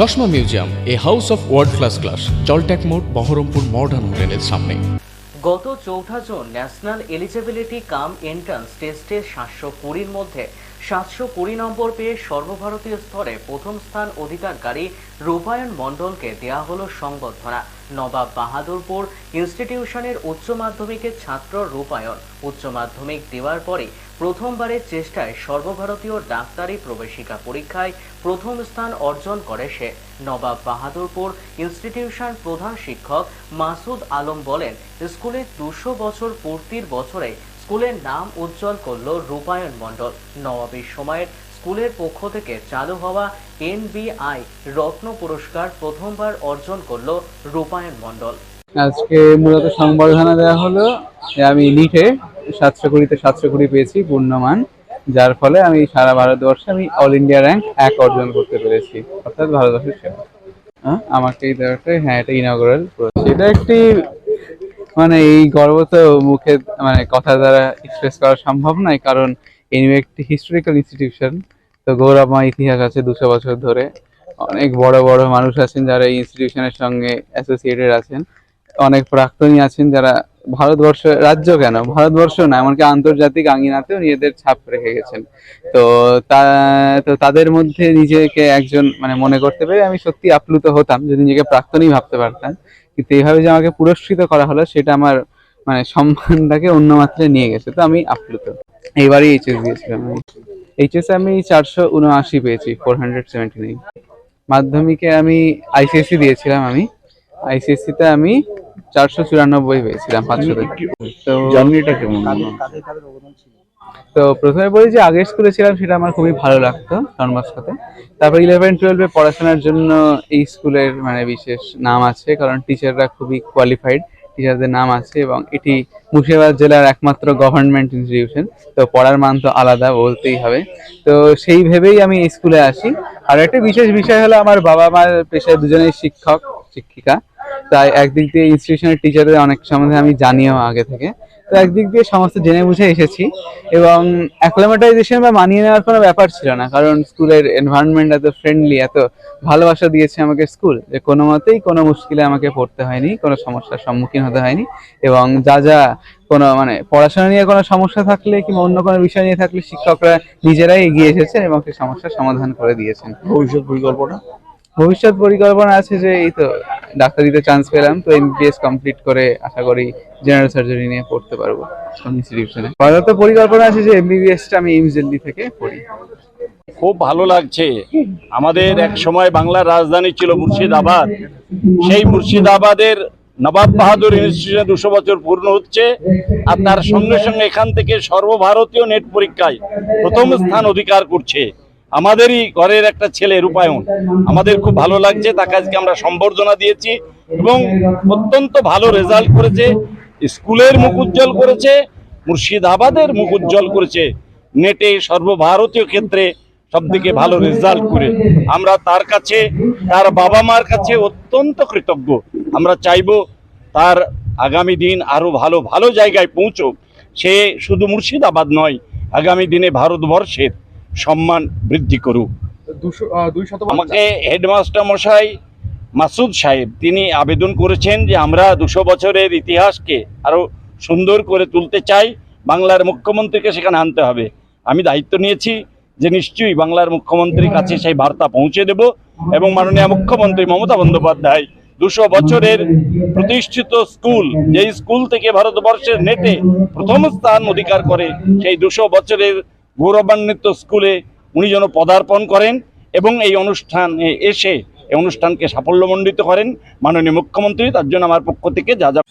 Chashma museum, a house of world class class জলট্যাক মোড়, Baharampur modern হোটেলের সামনে। গত চৌঠা June national eligibility cum entrance টেস্টে সাতশো কুড়ির মধ্যে সাতশো কুড়ি নম্বর পেয়ে সর্বভারতীয় স্তরে প্রথম স্থান অধিকারকারী রূপায়ণ মণ্ডলকে দেয়া হলো সংবর্ধনা। নবাব বাহাদুরপুর ইনস্টিটিউশনের উচ্চ মাধ্যমিকের ছাত্র রূপায়ণ। উচ্চ মাধ্যমিক দেওয়ার পরে প্রথমবারের চেষ্টায় সর্বভারতীয় ডাক্তারি প্রবেশিকা পরীক্ষায় প্রথম স্থান অর্জন করে সে। নবাব বাহাদুরপুর ইনস্টিটিউশন প্রধান শিক্ষক মাসুদ আলম বলেন স্কুলের দুশো বছর পূর্তির বছরে স্কুলের নাম উজ্জ্বল করল রূপায়ণ মণ্ডল। নবাবের সময়ের স্কুলের পক্ষ থেকে চালু হওয়া এনবিআই রত্ন পুরস্কার প্রথমবার অর্জন করল রূপায়ণ মণ্ডল। আজকে মূলত সংবর্ধনা দেওয়া হলো আমি নিটে সাতশো কুড়িতে সাতশো কুড়ি পেয়েছি পূর্ণমান যার ফলে আমি সারা ভারতবর্ষে আমি অল ইন্ডিয়া র্যাঙ্ক এক অর্জন করতে পেরেছি অর্থাৎ ভারতবর্ষের সেরা। হ্যাঁ, আমাকে এই দেওয়াটা হ্যাঁ এটা ইনগ্রাল সেটা একটি মানে এই গর্ব তো মুখে মানে কথা দ্বারা এক্সপ্রেস করা সম্ভব নয়, কারণ এনিওয়ে একটি হিস্টোরিক্যাল ইনস্টিটিউশন তো গৌরবময় ইতিহাস আছে দুশো বছর ধরে। অনেক বড় বড় মানুষ আছেন যারা এই ইনস্টিটিউশনের সঙ্গে অ্যাসোসিয়েটেড আছেন। অনেক প্রাক্তনী আছেন যারা ভারতবর্ষ, রাজ্য কেন? ভারতবর্ষ না, এমনকি আন্তর্জাতিক আঙ্গিনাতেও নিজেদের ছাপ রেখে গেছেন। তো তা, তো তাদের মধ্যে নিজেকে একজন মানে মনে করতে পেরে আমি সত্যি আপ্লুত হতাম, যদি নিজেকে প্রাক্তনই ভাবতে পারতাম। কিন্তু এইভাবে যে আমাকে পুরস্কৃত করা হলো সেটা আমার মানে সম্মানটাকে অন্য মাত্রায় নিয়ে গেছে। তো আমি আপ্লুত। এইবারই এইচএস দিয়েছিলাম আমি। এইচএস আমি চারশো উনআশি পেয়েছি ফোর হান্ড্রেড সেভেন্টি নাইন মাধ্যমিকে আমি আইসিএসসি দিয়েছিলাম আমি। আইসিএসসি তে আমি চারশো চুরানব্বই পেয়েছিলাম পাঁচশো তো জার্নিটা কেমন? তো প্রথমে বলি যে আগের স্কুলে ছিলাম, সেটা আমার খুবই ভালো লাগতো ডনবস্কোতে তারপর ইলেভেন টুয়েলভে পড়াশোনার জন্য এই স্কুলের মানে বিশেষ নাম আছে, কারণ টিচাররা খুবই কোয়ালিফাইড টিচারদের নাম আছে এবং এটি মুর্শিদাবাদ জেলার একমাত্র গভর্নমেন্ট ইনস্টিটিউশন তো পড়ার মান তো আলাদা বলতেই হবে। তো সেই ভেবেই আমি এই স্কুলে আসি। আর একটা বিশেষ বিষয় হলো আমার বাবা মার পেশায় দুজনেই শিক্ষক, শিক্ষিকা। তাই একদিক দিয়ে ইনস্টিটিউশনের টিচারদের অনেক সম্বন্ধে আমি জানিও আগে থেকে। তো একদিক দিয়ে সমস্ত জেনে বুঝে এসেছি এবং অ্যাক্লামেটাইজেশন বা মানিয়ে নেওয়ার কোনো ব্যাপার ছিল না কারণ স্কুলের এনভায়রনমেন্ট এত ফ্রেন্ডলি এত ভালোবাসা দিয়েছে আমাকে স্কুল যে কোনো মতেই কোনো মুশকিলে আমাকে পড়তে হয়নি কোনো সমস্যার সম্মুখীন হতে হয়নি এবং যা যা কোনো মানে পড়াশোনা নিয়ে কোনো সমস্যা থাকলে কিংবা অন্য কোনো বিষয় নিয়ে থাকলে শিক্ষকরা নিজেরাই এগিয়ে এসেছেন এবং সেই সমস্যার সমাধান করে দিয়েছেন। ভবিষ্যৎ পরিকল্পনা? ভবিষ্যৎ পরিকল্পনা আছে যে এই তো ডাক্তারিতে চান্স পেলাম, তো এমবিবিএস কমপ্লিট করে আশা করি জেনারেল সার্জারি নিয়ে পড়তে পারব ইনস্টিটিউশনে আপাতত পরিকল্পনা আছে যে এমবিবিএসটা আমি এইমস দিল্লি থেকে পড়ি। খুব ভালো লাগছে। আমাদের এক সময় বাংলার রাজধানী ছিল মুর্শিদাবাদ। সেই মুর্শিদাবাদের নবাব বাহাদুর ইনস্টিটিউশন দুশো বছর পূর্ণ হচ্ছে আর তার সঙ্গে সঙ্গে এখান থেকে সর্বভারতীয় নেট পরীক্ষায় প্রথম স্থান অধিকার করছে। আমাদেরই ঘরের একটা ছেলে রূপায়ণ। আমাদের খুব ভালো লাগছে, তাকে আজকে আমরা সম্বর্ধনা দিয়েছি এবং অত্যন্ত ভালো রেজাল্ট করেছে, স্কুলের মুখ উজ্জ্বল করেছে, মুর্শিদাবাদের মুখ উজ্জ্বল করেছে। নেটে সর্বভারতীয় ক্ষেত্রে সব থেকে ভালো রেজাল্ট করে। আমরা তার কাছে, তার বাবা মার কাছে অত্যন্ত কৃতজ্ঞ। আমরা চাইব তার আগামী দিন আরও ভালো ভালো জায়গায় পৌঁছক। সে শুধু মুর্শিদাবাদ নয়, আগামী দিনে ভারতবর্ষের সম্মান বৃদ্ধি করুক। আমাকে হেডমাস্টার মশাই মাসুদ সাহেব তিনি আবেদন করেছেন যে আমরা দুশো বছরের ইতিহাসকে আরও সুন্দর করে তুলতে চাই বাংলার মুখ্যমন্ত্রীকে সেখানে আনতে হবে। আমি দায়িত্ব নিয়েছি যে নিশ্চয়ই বাংলার মুখ্যমন্ত্রীর কাছে সেই বার্তা পৌঁছে দেব এবং মাননীয় মুখ্যমন্ত্রী মমতা বন্দ্যোপাধ্যায় দুশো বছরের প্রতিষ্ঠিত স্কুল যেই স্কুল থেকে ভারতবর্ষের নেটে প্রথম স্থান অধিকার করে সেই দুশো বছরের গৌরবান্বিত স্কুলে উনি যেন পদার্পণ করেন এবং এই অনুষ্ঠানে এসে এই অনুষ্ঠানকে সাফল্যমণ্ডিত করেন মাননীয় মুখ্যমন্ত্রী, তার জন্য আমার পক্ষ থেকে যা যা